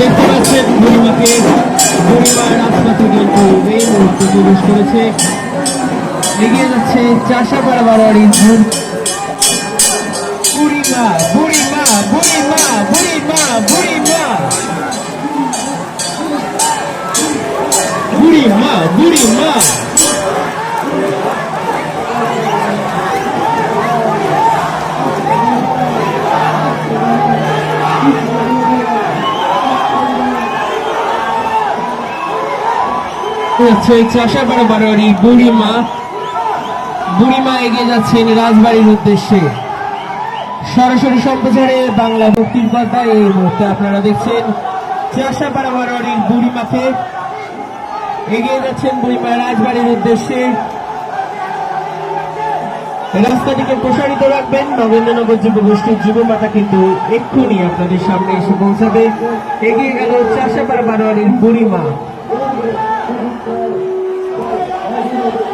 দেখতে পাচ্ছেন, বুড়িমাকে বুড়িমা কিন্তু এই মুহূর্তে প্রবেশ করেছে। এগিয়ে যাচ্ছে চাষাপাড়া মা বুড়ি বুড়িমা বুড়িমা বুড়িমা বুড়িমা বুড়িমা। বুড়িমা বুড়িমা। হচ্ছে চাষাপাড়া বারোয়ারি বুড়িমা। বুড়িমা এগিয়ে যাচ্ছেন রাজবাড়ির উদ্দেশ্যে। সরাসরি সম্প্রচারে বাংলা ভক্তির পর্দায় এই মুহূর্তে আপনারা দেখছেন চাষাপাড়া বারোয়ারির বুড়িমাকে। এগিয়ে যাচ্ছেন বুড়িমা রাজবাড়ির উদ্দেশ্যে। রাস্তাটিকে প্রসারিত রাখবেন নগেন্দ্রনগর যুব গোষ্ঠীর যুব মাতা কিন্তু এক্ষুনি আপনাদের সামনে এসে পৌঁছাবে। এগিয়ে গেল চাষাপাড়া বারোয়ারির বুড়িমা।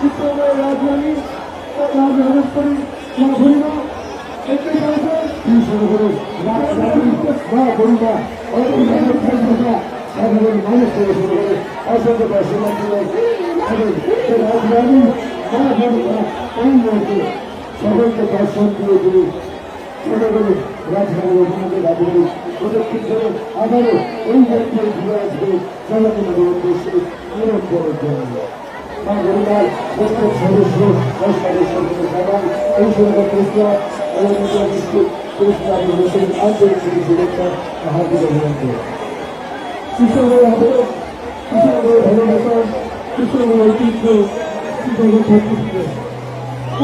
কৃষ্ণময় রাজধানী রাজরাজেশ্বরী মা ভূমিমা একটি সাথে মা ভূমিমা সাধারণ মানুষ থেকে শুরু করে অসংখ্য দর্শনার্থী রাজধানী মা ভূমিমা এই মুহূর্তে সকলকে দর্শন দিয়ে দিল ছোট করে রাজধানী ওখানে রাজধানী প্রদক্ষিণ করে আবারও এই যাত্রায় ঘুরে আসবে জনগণের উদ্দেশ্যে করার জন্য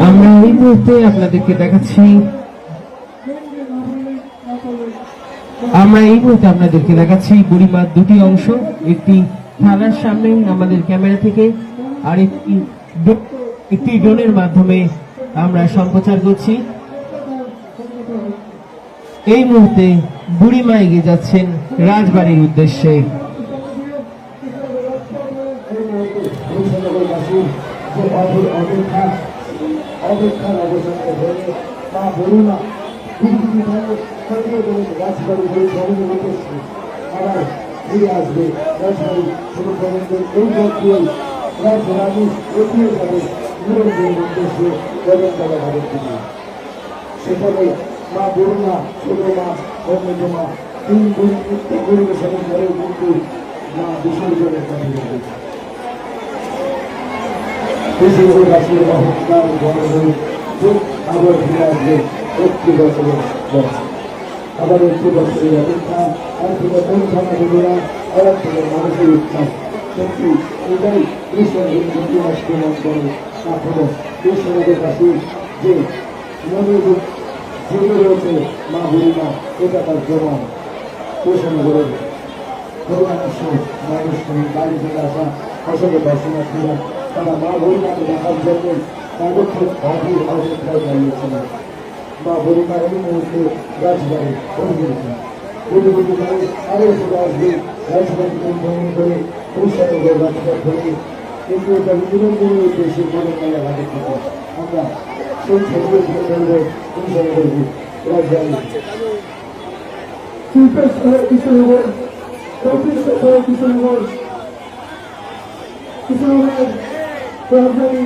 আমরা এই মুহূর্তে আপনাদেরকে দেখাচ্ছি। আমরা এই মুহূর্তে আপনাদেরকে দেখাচ্ছি বুড়িমার দুটি অংশ। একটি থানার সামনে আমাদের ক্যামেরা থেকে। আর একটি ড্রোনের মাধ্যমে আমরা সম্প্রচার করছি। এই মুহূর্তে বুড়িমা এগিয়ে যাচ্ছেন রাজবাড়ির উদ্দেশ্যে। আসবে রাজবাড়ি এই দিয়ে রাজরানী এগিয়ে যাবে নিরঞ্জনের উদ্দেশ্যে গোবিন্দলা ভাবের দিকে সেখানে মা বরুণা ছোট মা অমৃত মা তিন গুণ নিত্য পরিবেশনের আবার ফিরে আসবে একটি বছরের বয়স আবার মানুষের উচ্ছ্বাস সত্যি এটাই কৃষ্ণের ইতিহাস প্রমাণ করে এখনও কৃষ্ণের কাছে যে মনে জেগে রয়েছে মা বুড়িমা এটা তার প্রমাণ কৃষ্ণনগরের করুণাংশ মানুষ বাড়ি থেকে আসা অসংখ্য দর্শনার্থীরা তারা মা বরিমাকে দেখার জন্য তাদের অধীর অপেক্ষায় দাঁড়িয়েছিলেন মা বরিমা এই মুহূর্তে রাজবাড়ি পৌঁছেছেন বুঝে বুঝে করে আরও চলে আসবে রাজবাড়িকে ভ্রমণ করে কৃষ্ণনগর রাজপথ ধরে কিন্তু এটা বিনোদনের উদ্দেশ্যে মনে মেলা থাকে আমরা সেই ছবির ধরবো কৃষ্ণনগর রাজবাড়ি শিল্পেশ্বর কৃষ্ণনগর কৃষ্ণনগর কৃষ্ণনগর কৃষ্ণনগরের রাজধানী